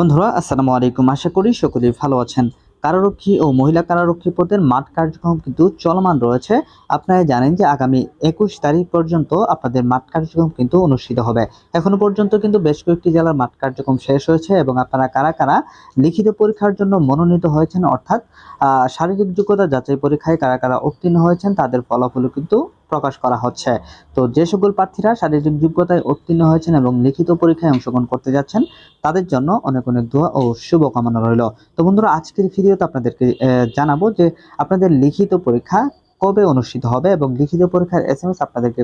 বন্ধুরা, আসসালামু আলাইকুম। আশা করি সকলেই ভালো আছেন। কারারক্ষী ও মহিলা কারারক্ষী পদের মাঠ কার্যক্রম কিন্তু চলমান রয়েছে। আপনারা জানেন যে আগামী একুশ তারিখ পর্যন্ত আপনাদের মাঠ কার্যক্রম কিন্তু অনুষ্ঠিত হবে। এখনও পর্যন্ত কিন্তু বেশ কয়েকটি জেলার মাঠ কার্যক্রম শেষ হয়েছে এবং আপনারা কারা কারা লিখিত পরীক্ষার জন্য মনোনীত হয়েছেন অর্থাৎ শারীরিক যোগ্যতা যাচাই পরীক্ষায় কারা কারা উত্তীর্ণ হয়েছেন তাদের ফলাফলও কিন্তু প্রকাশ করা হচ্ছে। তো যে সকল প্রার্থীরা শারীরিক যোগ্যতায় উত্তীর্ণ হয়েছেন এবং লিখিত পরীক্ষায় অংশগ্রহণ করতে যাচ্ছেন, তাদের জন্য অনেক অনেক দোয়া ও শুভকামনা রইল। তো বন্ধুরা, আজকের ভিডিওতে আপনাদেরকে জানাব যে আপনাদের লিখিত পরীক্ষা কবে অনুষ্ঠিত হবে এবং লিখিত পরীক্ষার এস এম এস আপনাদেরকে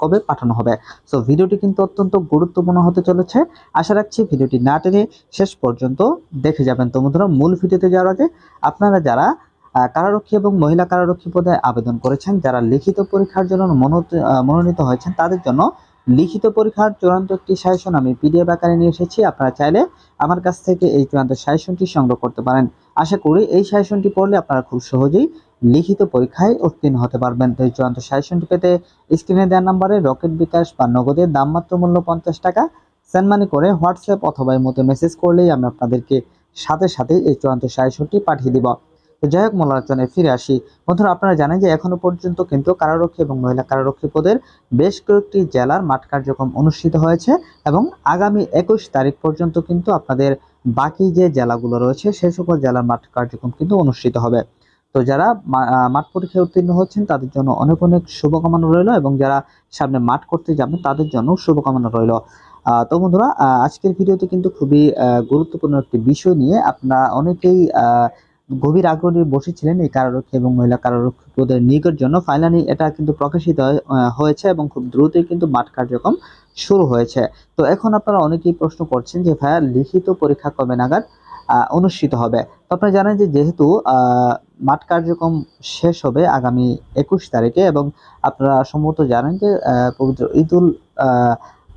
কবে পাঠানো হবে। সো ভিডিওটি কিন্তু অত্যন্ত গুরুত্বপূর্ণ হতে চলেছে। আশা রাখছি ভিডিওটি না টেনে শেষ পর্যন্ত দেখে যাবেন। তো বন্ধুরা, মূল ভিডিওতে যাওয়ার আগে আপনারা যারা কারারক্ষী এবং মহিলা কারারক্ষী পদে আবেদন করেছেন। যারা লিখিত পরীক্ষার জন্য মনোনীত- হয়েছেন, তাদের জন্য লিখিত পরীক্ষার চূড়ান্ত একটি সাজেশন আমি পিডিএফ আকারে নিয়ে এসেছি। আপনারা চাইলে আমার কাছ থেকে এই চূড়ান্ত সাজেশনটি সংগ্রহ করতে পারেন। আশা করি এই সাজেশনটি পড়লে আপনারা খুব সহজেই লিখিত পরীক্ষায় উত্তীর্ণ হতে পারবেন। তো এই চূড়ান্ত সাজেশনটি পেতে স্ক্রিনে দেওয়া নাম্বারে রকেট বিকাশ বা নগদের দাম মাত্র মূল্য পঞ্চাশ টাকা সেন্ড মানি করে হোয়াটসঅ্যাপ অথবা এই মতো মেসেজ করলেই আমি আপনাদেরকে সাথে সাথে এই চূড়ান্ত সাজেশনটি পাঠিয়ে দিব। তো যাই হোক মূল আলোচনায় ফিরে আসি। বন্ধুরা, আপনারা জানেন যে এখনও পর্যন্ত কিন্তু কারারক্ষী এবং মহিলা কারারক্ষী পদের বেশ কয়েকটি জেলার মাঠ কার্যক্রম অনুষ্ঠিত হয়েছে এবং আগামী একুশ তারিখ পর্যন্ত কিন্তু আপনাদের বাকি যে জেলাগুলো রয়েছে সেই সকল জেলার মাঠ কার্যক্রম কিন্তু অনুষ্ঠিত হবে। তো যারা মাঠ পরীক্ষায় উত্তীর্ণ হচ্ছেন, তাদের জন্য অনেক অনেক শুভকামনা রইল এবং যারা সামনে মাঠ করতে যাবেন, তাদের জন্য শুভকামনা রইল। তো বন্ধুরা আজকের ভিডিওতে কিন্তু খুবই গুরুত্বপূর্ণ একটি বিষয় নিয়ে আপনারা অনেকেই গভীর আগ্রহে বসেছিলেন এই কারারক্ষী এবং মহিলা কারারক্ষী পদের নিয়োগের জন্য। ফাইনালি এটা কিন্তু প্রকাশিত হয়েছে এবং খুব দ্রুতই কিন্তু মাঠ কার্যক্রম শুরু হয়েছে। তো এখন আপনারা অনেকেই প্রশ্ন করছেন যে, ভাইয়া, লিখিত পরীক্ষা কবে নাগাদ অনুষ্ঠিত হবে? তো আপনারা জানেন যে, যেহেতু মাঠ কার্যক্রম শেষ হবে আগামী একুশ তারিখে এবং আপনারা সম্ভবত জানেন যে পবিত্র ঈদুল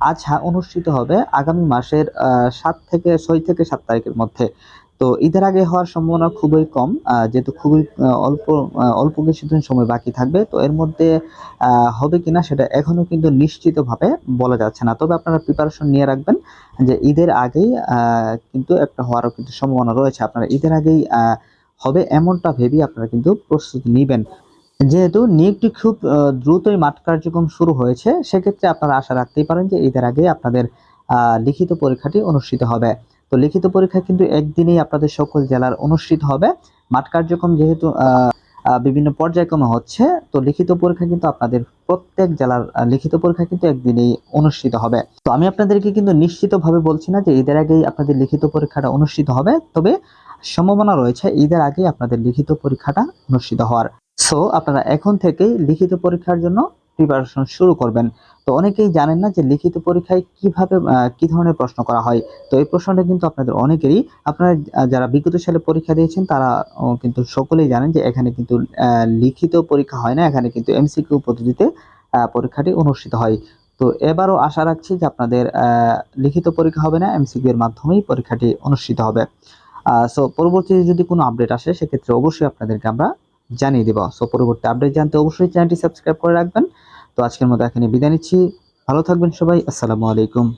আজহা অনুষ্ঠিত হবে আগামী মাসের সাত থেকে ছয় থেকে সাত তারিখের মধ্যে। তো ঈদের আগে হওয়ার সম্ভাবনা খুবই কম যেহেতু খুবই অল্প অল্প কিছুদিন সময় বাকি থাকবে, তো এর মধ্যে হবে কিনা সেটা এখনও কিন্তু নিশ্চিতভাবে বলা যাচ্ছে না। তবে আপনারা প্রিপারেশন নিয়ে রাখবেন যে ঈদের আগেই কিন্তু একটা হওয়ারও কিন্তু সম্ভাবনা রয়েছে। আপনারা ঈদের আগেই হবে এমনটা ভেবেই আপনারা কিন্তু প্রস্তুতি নেবেন। যেহেতু নিয়োগটি খুব দ্রুতই মাঠ কার্যক্রম শুরু হয়েছে, সেক্ষেত্রে আপনারা আশা রাখতেই পারেন যে ঈদের আগে আপনাদের লিখিত পরীক্ষাটি অনুষ্ঠিত হবে। তো লিখিত পরীক্ষা কিন্তু একদিনেই আপনাদের সকল জেলার অনুষ্ঠিত হবে। মাঠ কার্যক্রম যেহেতু বিভিন্ন পর্যায়ক্রমে হচ্ছে, তো লিখিত পরীক্ষা কিন্তু আপনাদের প্রত্যেক জেলার লিখিত পরীক্ষা কিন্তু একদিনেই অনুষ্ঠিত হবে। তো আমি আপনাদেরকে কিন্তু নিশ্চিতভাবে বলছি না যে ঈদের আগেই আপনাদের লিখিত পরীক্ষাটা অনুষ্ঠিত হবে, তবে সম্ভাবনা রয়েছে ঈদের আগেই আপনাদের লিখিত পরীক্ষাটা অনুষ্ঠিত হওয়ার। সো আপনারা এখন থেকেই লিখিত পরীক্ষার জন্য প্রিপারেশন শুরু করবেন। তো অনেকেই জানেন না যে লিখিত পরীক্ষায় কীভাবে কি ধরনের প্রশ্ন করা হয়। তো এই প্রশ্নটা কিন্তু আপনাদের অনেকেরই, আপনারা যারা বিগত সালে পরীক্ষা দিয়েছেন তারা কিন্তু সকলেই জানেন যে এখানে কিন্তু লিখিত পরীক্ষা হয় না, এখানে কিন্তু এমসিকিউ পদ্ধতিতে পরীক্ষাটি অনুষ্ঠিত হয়। তো এবারও আশা রাখছি যে আপনাদের লিখিত পরীক্ষা হবে না এমসিকিউ এর মাধ্যমেই পরীক্ষাটি অনুষ্ঠিত হবে। সো পরবর্তীতে যদি কোনো আপডেট আসে, সেক্ষেত্রে অবশ্যই আপনাদেরকে আমরা জানিয়ে দেব। সো পরবর্তী আপডেট জানতে অবশ্যই চ্যানেলটি সাবস্ক্রাইব করে রাখবেন। তো আজকের মতো এখানে বিদায় নিচ্ছি। ভালো থাকবেন সবাই। আসসালামু আলাইকুম।